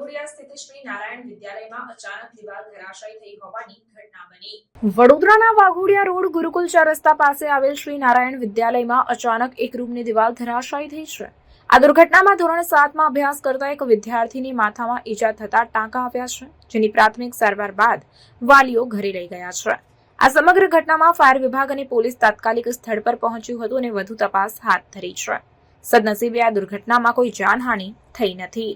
શ્રી નારાયણ વિદ્યાલયમાં અચાનક દિવાલ ધરાશાયી થઈ હોવાની ઘટના બની. વડોદરાના વાઘોડિયા રોડ ગુરુકુલ ચાર રસ્તા પાસે આવેલ શ્રી નારાયણ વિદ્યાલયમાં અચાનક એક રૂમની દિવાલ ધરાશાયી થઈ છે. આ દુર્ઘટનામાં ધોરણ સાતમાં અભ્યાસ કરતા એક વિદ્યાર્થીની માથામાં ઈજા થતા ટાંકા આવ્યા છે, જેની પ્રાથમિક સારવાર બાદ વાલીઓ ઘરે લઈ ગયા છે. આ સમગ્ર ઘટનામાં ફાયર વિભાગ અને પોલીસ તાત્કાલિક સ્થળ પર પહોંચ્યું હતું અને વધુ તપાસ હાથ ધરી છે. સદનસીબે આ દુર્ઘટનામાં કોઈ જાનહાનિ થઈ નથી.